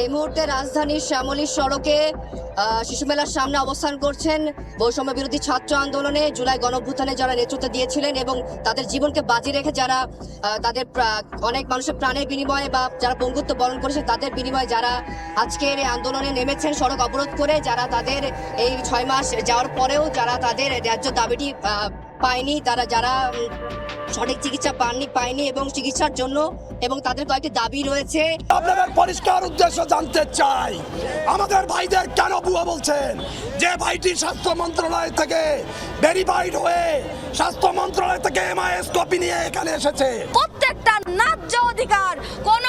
এই মুহূর্তে রাজধানীর শ্যামলী সড়কে শিশু মেলার সামনে অবস্থান করছেন বৈষম্য বিরোধী ছাত্র আন্দোলনে। জুলাই গণভ্যুত্থানে যারা নেতৃত্ব দিয়েছিলেন এবং তাদের জীবনকে বাজি রেখে যারা তাদের অনেক মানুষের প্রাণের বিনিময়ে বা যারা পঙ্গুত্ব বরণ করেছে, তাদের বিনিময়ে যারা আজকের এই আন্দোলনে নেমেছেন সড়ক অবরোধ করে, যারা তাদের এই ছয় মাস যাওয়ার পরেও, যারা তাদের ন্যায্য দাবিটি পায়নি তারা যারা সঠিক চিকিৎসা পাননি পায়নি এবং চিকিৎসার জন্য এবং তাদের কয়েকটি দাবি রয়েছে। আপনাদের পরিষ্কার উদ্দেশ্য জানতে চাই। আমাদের ভাইদের কেন বুয়া বলছেন? যে ভাইটি স্বাস্থ্য মন্ত্রণালয় থেকে ভেরিফাইড হয়ে স্বাস্থ্য মন্ত্রণালয় থেকে এমআইএস কপি নিয়ে এখানে এসেছে। প্রত্যেকটা ন্যায্য অধিকার কোন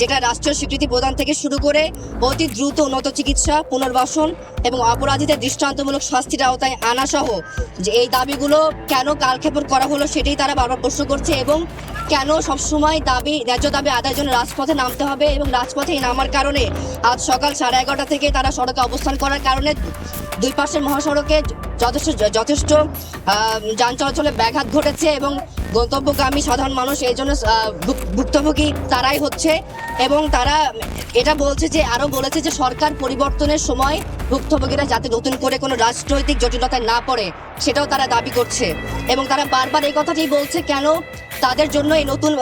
যেটা রাষ্ট্রীয় স্বীকৃতি প্রদান থেকে শুরু করে অতি দ্রুত উন্নত চিকিৎসা, পুনর্বাসন এবং অপরাধীদের দৃষ্টান্তমূলক শাস্তির আওতায় আনা সহ যে এই দাবিগুলো কেন কালক্ষেপণ করা হলো সেটাই তারা বারবার প্রশ্ন করছে এবং কেন সবসময় দাবি, ন্যায্য দাবি আদায়ের জন্য রাজপথে নামতে হবে এবং রাজপথে নামার কারণে আজ সকাল সাড়ে এগারোটা থেকে তারা সড়কে অবস্থান করার কারণে দুই পাশের মহাসড়কে যথেষ্ট যথেষ্ট যান চলাচলে ব্যাঘাত ঘটেছে এবং গন্তব্যগামী সাধারণ মানুষ এই জন্য ভুক্তভোগী তারাই হচ্ছে এবং তারা এটা বলছে যে আরও বলেছে যে সরকার পরিবর্তনের সময় ভুক্তভোগীরা যাতে নতুন করে কোনো রাজনৈতিক জটিলতায় না পড়ে, সেটাও তারা দাবি করছে। এবং তারা বারবার এই কথাটি বলছে, কেন তাদের জন্য এই নতুন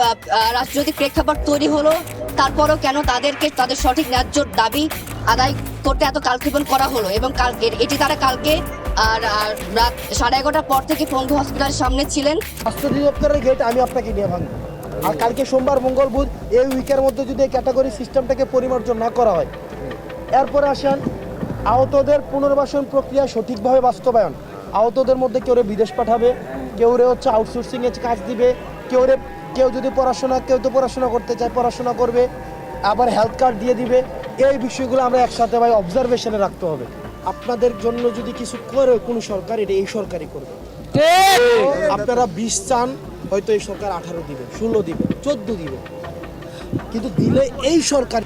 রাজনৈতিক প্রেক্ষাপট তৈরি হলো, তারপরও কেন তাদেরকে তাদের সঠিক ন্যায্য দাবি আদায় করতে এত কালক্ষেপণ করা হলো এবং কাল এ- এটি তারা কালকে আর রাত সাড়ে এগারোটার পর থেকে পঙ্গু হসপিটালের সামনে ছিলেন। স্বাস্থ্য অধিদপ্তরের গেট আমি আপনাকে নিয়ে ভাঙবো। আর কালকে সোমবার, মঙ্গল, বুধ এই উইকের মধ্যে যদি এই ক্যাটাগরি সিস্টেমটাকে পরিমার্জন না করা হয়, এরপরে আসেন আহতদের পুনর্বাসন প্রক্রিয়া সঠিকভাবে বাস্তবায়ন। আহতদের মধ্যে কেউ বিদেশ পাঠাবে, কেউ রে হচ্ছে আউটসোর্সিং এ কাজ দিবে, কেউ রে, কেউ যদি পড়াশোনা, কেউ তো পড়াশোনা করতে চায়, পড়াশোনা করবে, আবার হেলথ কার্ড দিয়ে দিবে। এই বিষয়গুলো আমরা একসাথে ভাই অবজারভেশনে রাখতে হবে। আপনাদের জন্য যদি কিছু করে কোনো সরকার এটা এই সরকারই করবে। আপনারা বিশ চান হয়তো এই সরকার আঠারো দিবে ষোলো দিবে চোদ্দ দিবে। কিন্তু দিলে এই সরকার